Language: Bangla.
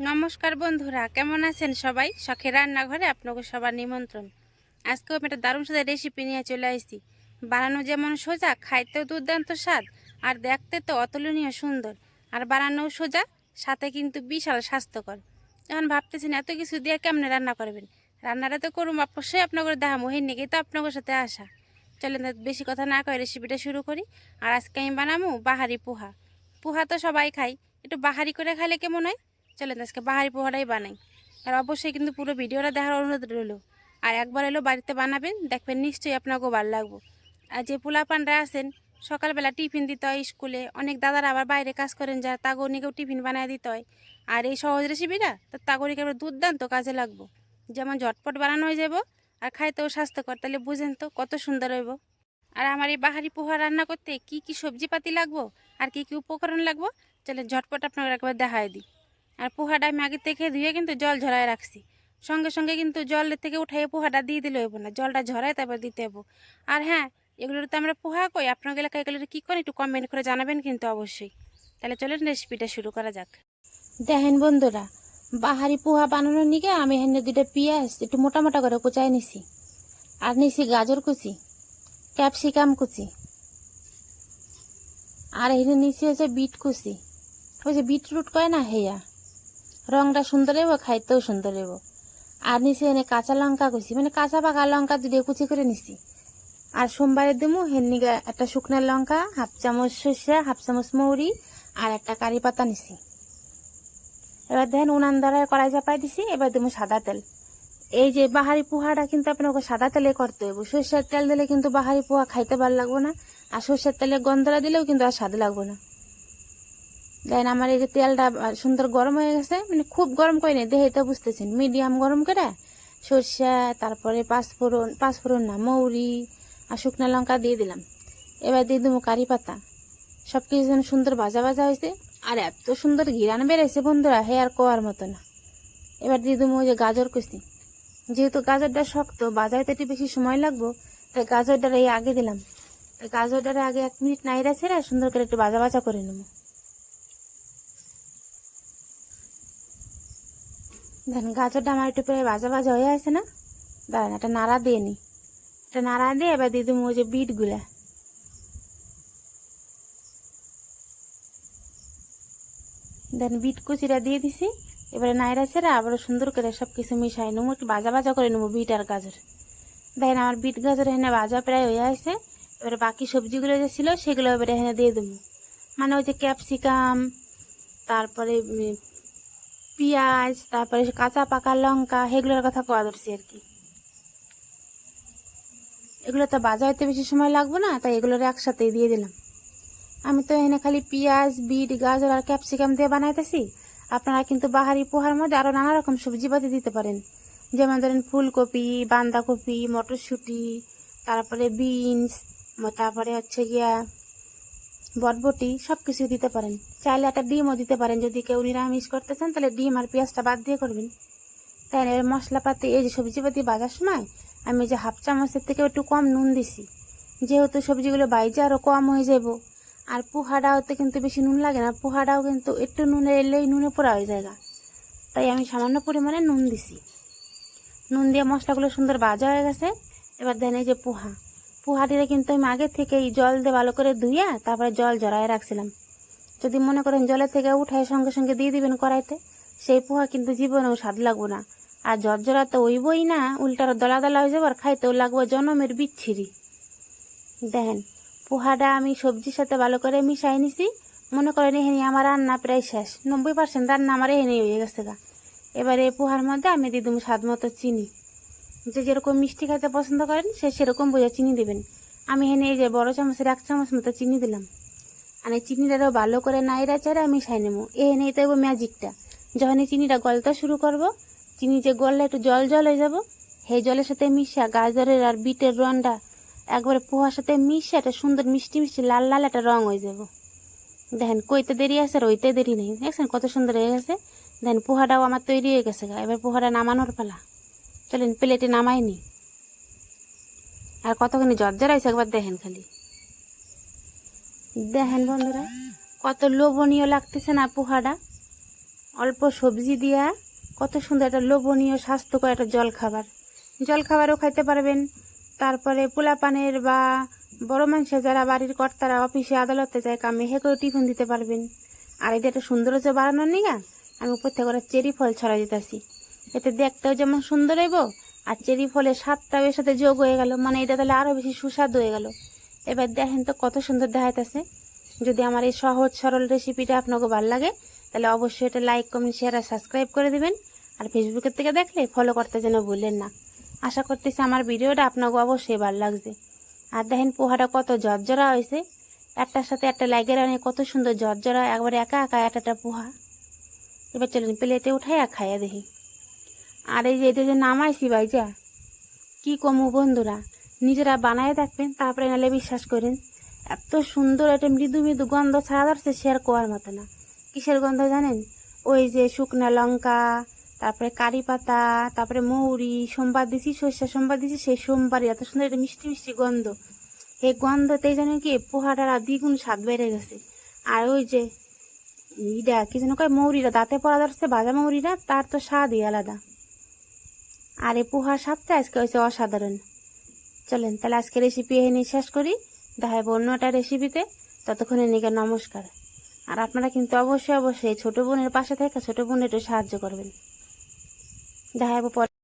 নমস্কার বন্ধুরা, কেমন আছেন সবাই? শখের রান্নাঘরে আপনাকে সবার নিমন্ত্রণ। আজকেও আমি একটা দারুণ সাথে রেসিপি নিয়ে চলে আসছি। বানানো যেমন সোজা, খাইতেও দুর্দান্ত স্বাদ, আর দেখতে তো অতুলনীয় সুন্দর। আর বানানোও সোজা, সাথে কিন্তু বিশাল স্বাস্থ্যকর। এখন ভাবতেছেন, এত কিছু দিয়ে কেমনে রান্না করবেন? রান্নাটা তো করুম, অবশ্যই আপনাকে দেখা মহিন নিয়ে তো আপনাদের সাথে আসা। চলেন বেশি কথা না করে রেসিপিটা শুরু করি। আর আজকে আমি বানাবো বাহারি পোহা। পোহা তো সবাই খাই একটু বাহারি করে খাইলে কেমন হয়? চলেন আজকে বাহারি পোহাটাই বানাই। আর অবশ্যই কিন্তু পুরো ভিডিওটা দেখার অনুরোধ রইল। আর একবার এলো বাড়িতে বানাবেন, দেখবেন নিশ্চয়ই আপনাকেও ভালো লাগবো। আর যে পোলাপানরা আছেন, সকালবেলা টিফিন দিতে হয় স্কুলে, অনেক দাদারা আবার বাইরে কাজ করেন যা তাগনিকেও টিফিন বানায় দিতে হয়। আর এই সহজ রেসিপিটা, তো তাগনিকে আবার দুর্দান্ত কাজে লাগবো। যেমন ঝটপট বানানো হয়ে যাব, আর খাইতেও স্বাস্থ্যকর, তাহলে বুঝেন তো কত সুন্দর হইব। আর আমার এই বাহারি পোহা রান্না করতে কি কি সবজি পাতি লাগবো, আর কি কি উপকরণ লাগবো চলে ঝটপট আপনাকে একবার দেখায় দিই। আর পোহাটা আমি আগে থেকে ধুয়ে কিন্তু জল ঝরায় রাখছি। সঙ্গে সঙ্গে কিন্তু জল থেকে উঠাইয়ে পোহাটা দিয়ে দিলে হইব না। জলটা ঝরায় তারপর দিতে হইব। আর হ্যাঁ এগুলোর তো আমরা পোহা কই? আপনাদের এলাকায় এগুলোর কী করেন? একটু কমেন্ট করে জানাবেন কিন্তু অবশ্যই। তাহলে চলেন রেসিপিটা শুরু করা যাক। দেখেন বন্ধুরা, বাহারি পোহা বানানোর নিকে আমি এখানে দুটো পেঁয়াজ একটু মোটা মোটা করে কুচাই নিছি। আর নিছি গাজর কুচি, ক্যাপসিকাম কুচি। আর এখানে নিচে হচ্ছে বিট কুচি। ওই যে বিটরুট কয় না হেয়া? রংটা সুন্দর হইব, খাইতেও সুন্দর হইব। আর নিচে এনে কাঁচা লঙ্কা কুচি মানে কাঁচা পাকা লঙ্কা দুটো কুচি করে নিছি। আর সোমবারে দেবো হেনিকে একটা শুকনো লঙ্কা, হাফ চামচ সর্ষে, হাফ চামচ মৌরি, আর একটা কারি পাতা নিছি। এবার দেখেন উনান ধরায় কড়াই চাপাই দিছি, এবার দেবো সাদা তেল। এই যে বাহারি পোহাটা কিন্তু আপনাকে সাদা তেলে করতে হবে সর্ষের তেল দিলে কিন্তু বাহারি পোহা খাইতে ভালো লাগবে না, আর সর্ষের তেলে গন্ধটা দিলেও কিন্তু আর স্বাদ লাগবে না। দেন আমার এই যে তেলটা সুন্দর গরম হয়ে গেছে। মানে খুব গরম করে নেই দেখে তো বুঝতেছেন মিডিয়াম গরম করে, সর্ষে, তারপরে পাঁচফোড়ন পাঁচফোড়ন না, মৌরি আর শুকনো লঙ্কা দিয়ে দিলাম। এবার দিয়ে দেবো কারি পাতা। সব কিছু যেন সুন্দর ভাজা ভাজা হয়েছে। আর এত সুন্দর ঘিরান বেড়েছে বন্ধুরা, হে আর কোয়ার মতো না। এবার দিয়ে দেবো যে গাজর কুচি। যেহেতু গাজরটা শক্ত বাজাইতে একটু বেশি সময় লাগবো, তাই গাজরটার এই আগে দিলাম। তাই গাজরটার আগে এক মিনিট নাইরা ছেড়ে সুন্দর করে একটু ভাজা ভাজা করে নেব। দেখেন গাজরটা আমার একটু প্রায় ভাজা ভাজা হয়ে আছে না? দাঁড়ান, একটা নাড়া দিয়ে নি। একটা নাড়া দিয়ে এবার দিয়ে দেবো ওই যে বিটগুলা। দেন বিট কুচিটা দিয়ে দিছি। এবারে নাইরা ছেড়ে আবার সুন্দর করে সব কিছু মিশাই নেব, একটু ভাজা ভাজা করে নেব বিট আর গাজর। দেখেন আমার বিট গাজর এখানে ভাজা প্রায় হয়ে আছে। এবারে বাকি সবজিগুলো যে ছিল সেগুলো এবারে এখানে দিয়ে দেবো। মানে ওই যে ক্যাপসিকাম, তারপরে পেঁয়াজ, তারপরে কাঁচা পাকা লঙ্কা সেগুলোর কথা কোয়া ধরছি আর কি। এগুলো তো বাজাইতে বেশি সময় লাগবে না, তাই এগুলোর একসাথেই দিয়ে দিলাম। আমি তো এখানে খালি পেঁয়াজ, বিট, গাজর আর ক্যাপসিকাম দিয়ে বানাইতেছি। আপনারা কিন্তু বাহারি পোহার মধ্যে আরও নানা রকম সবজিপাতি দিতে পারেন। যেমন ধরেন ফুলকপি, বাঁধাকপি, মটরশুঁটি, তারপরে বিনস, তারপরে হচ্ছে গিয়া বটবটি সব কিছু দিতে পারেন। চাইলে একটা ডিমও দিতে পারেন। যদি কেউ নিরামিষ করতে চান, তাহলে ডিম আর পেঁয়াজটা বাদ দিয়ে করবেন। তাই মশলাপাতি, এই যে সবজিপাতি বাজার সময় আমি যে হাফ চামচের থেকে একটু কম নুন দিছি, যেহেতু সবজিগুলো বাইজে আরও কম হয়ে যাব আর পোহাটাওতে কিন্তু বেশি নুন লাগে না, পোহাটাও কিন্তু একটু নুনে এলেই নুনে পোড়া হয়ে যায়। তাই আমি সামান্য পরিমাণে নুন দিছি। নুন দিয়ে মশলাগুলো সুন্দর বাজা হয়ে গেছে। এবার দেন এই যে পোহা। পোহাটিরে কিন্তু আমি আগে থেকেই জল দিয়ে ভালো করে ধুইয়া তারপরে জল জড়ায় রাখছিলাম। যদি মনে করেন জলের থেকে উঠায় সঙ্গে সঙ্গে দিয়ে দিবেন কড়াইতে, সেই পোহা কিন্তু জীবনেও স্বাদ লাগবো না। আর জর্জরা তো ওইবই না উল্টার দলা দলা হয়ে যাব আর খাইতেও লাগবো জনমের বিচ্ছিরি। দেখেন, পোহাটা আমি সবজির সাথে ভালো করে মিশাই নিছি। মনে করেন এখানে আমার রান্না প্রায় শেষ, নব্বই পার্সেন্ট রান্না আমার এখানে হয়ে গেছে গা। এবারে এই পোহার মধ্যে আমি দিয়ে দেবো স্বাদ মতো চিনি। যে যেরকম মিষ্টি খেতে পছন্দ করেন, সে সেরকম বোঝা চিনি দিবেন। আমি এখানে এই যে বড় চামচের এক চামচ মতো চিনি দিলাম। আর এই চিনিটারও ভালো করে নাইরা চারে আমি মিশাই নেব। এখানে তো ম্যাজিকটা। যখন এই চিনিটা গলতে শুরু করব, চিনি যে গললে একটু জল জল হয়ে যাব, সেই জলের সাথে মিশা গাজরের আর বিটের রনটা একবারে পোহার সাথে মিশে একটা সুন্দর মিষ্টি মিষ্টি লাল লাল একটা রং হয়ে যাব। দেখেন, কইতে দেরি আছে আর ওইতে দেরি নেই। দেখছেন কত সুন্দর হয়ে গেছে? দেখেন, পোহাটাও আমার তৈরি হয়ে গেছে এবার পোহাটা নামানোর পালা। চলেন, প্লেটে নামাইনি আর কতখানি জর্জর আছে একবার দেখেন খালি। দেখেন বন্ধুরা, কত লোভনীয় লাগতেছে না পোহাটা। অল্প সবজি দিয়া কত সুন্দর একটা লোভনীয়, স্বাস্থ্যকর একটা জল খাবার জল খাবারও খাইতে পারবেন। তারপরে পোলা পানের বা বড় মানুষের যারা বাড়ির কর্তারা অফিসে আদালতে যায়, কামে হেকেও টিফিন দিতে পারবেন। আর এটা একটা সৌন্দর্য বাড়ানোর নিগা, আমি উপর থেকে চেরি ফল ছড়া দিতেছি। এতে দেখতেও যেমন সুন্দর হইব, আর চেরি ফলের স্বাদটাও এর সাথে যোগ হয়ে গেল। মানে এটা তাহলে আরও বেশি সুস্বাদু হয়ে গেল। এবার দেখেন তো কত সুন্দর দেখাইতেছে। যদি আমার এই সহজ সরল রেসিপিটা আপনাকে ভালো লাগে, তাহলে অবশ্যই এটা লাইক কমেন্ট শেয়ার আর সাবস্ক্রাইব করে দেবেন। আর ফেসবুকের থেকে দেখলে ফলো করতে যেন ভুললেন না। আশা করতেছি আমার ভিডিওটা আপনাকে অবশ্যই ভালো লাগছে। আর দেখেন পোহাটা কত জর্জরা হয়েছে। একটার সাথে একটা লাইগের আনে কত সুন্দর জর্জরা একবারে একা একা একটা পোহা। এবার চলুন প্লেটে উঠাই আর খাইয়া দেখি। আর এই যে এটা যে নামাইছি ভাইজা, কি কমু বন্ধুরা? নিজেরা বানায় দেখবেন, তারপরে নালে বিশ্বাস করেন, এত সুন্দর একটা মৃদু মৃদু গন্ধ ছাড়া ধরছে শেয়ার কোয়ার মতো না। কিসের গন্ধ জানেন? ওই যে শুকনা লঙ্কা, তারপরে কারি পাতা, তারপরে মৌরি, সোমবার দিছি সর্ষে সোমবার দিছি, সেই সোমবারই এত সুন্দর একটা মিষ্টি মিষ্টি গন্ধ। এই গন্ধতেই যেন কি পোহাটার দ্বিগুণ স্বাদ বেড়ে গেছে। আর ওই যে ইটা কি যেন কয় মৌরিরা, দাঁতে পড়া ধরছে ভাজা মৌরিটা তার তো স্বাদই আলাদা। আর এই পোহার স্বাদটা আজকে হয়েছে অসাধারণ। চলেন, তাহলে আজকে রেসিপি এখানে শেষ করি। দেখা হবে অন্য একটা রেসিপিতে ততক্ষণে নিকে নমস্কার। আর আপনারা কিন্তু অবশ্যই অবশ্যই ছোটো বোনের পাশে থেকে ছোটো বোনের একটু সাহায্য করবেন। দেখা পরে।